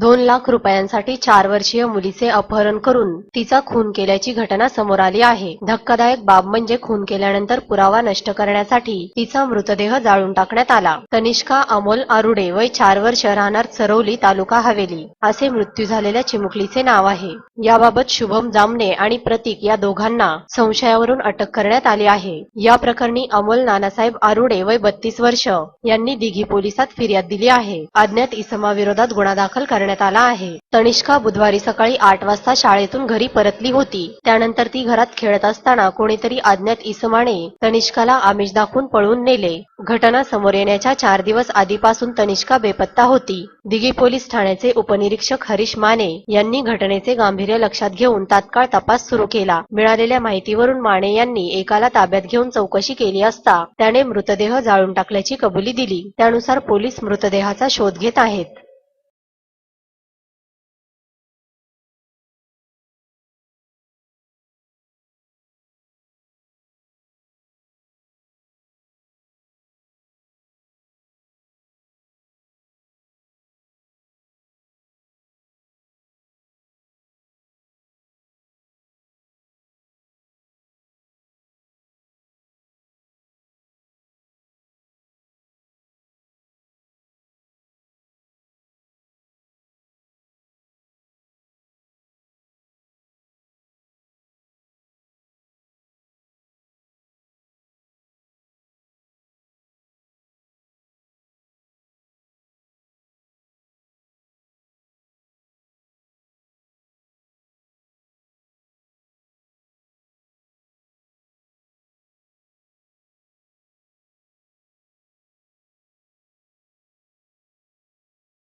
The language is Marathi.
दोन लाख रुपयांसाठी चार वर्षीय मुलीचे अपहरण करून तिचा खून केल्याची घटना समोर आली आहे. धक्कादायक बाब म्हणजे खून केल्यानंतर पुरावा नष्ट करण्यासाठी तिचा मृतदेह जाळून टाकण्यात आला. तनिष्का अमोल आरुडे वय चार वर्ष राहणार सरवली तालुका हवेली असे मृत्यू झालेल्या चिमुकलीचे नाव आहे. याबाबत शुभम जामने आणि प्रतीक या दोघांना संशयावरून अटक करण्यात आली आहे. या प्रकरणी अमोल नानासाहेब आरुडे वय बत्तीस वर्ष यांनी दिघी पोलिसात फिर्याद दिली आहे. अज्ञात इसमाविरोधात गुन्हा दाखल करण्यात आला आहे. तनिष्का बुधवारी सकाळी आठ वाजता शाळेतून घरी परतली होती. त्यानंतर ती घरात खेळत असताना कोणीतरी अज्ञात इसमाने तनिष्काला आमिष दाखवून पळून नेले. घटना समोर येण्याच्या चार दिवस आधीपासून तनिष्का बेपत्ता होती. दिघी पोलीस ठाण्याचे उपनिरीक्षक हरीश माने यांनी घटनेचे गांभीर्य लक्षात घेऊन तात्काळ तपास सुरू केला. मिळालेल्या माहितीवरून माने यांनी एकाला ताब्यात घेऊन चौकशी केली असता त्याने मृतदेह जाळून टाकल्याची कबुली दिली. त्यानुसार पोलीस मृतदेहाचा शोध घेत आहेत.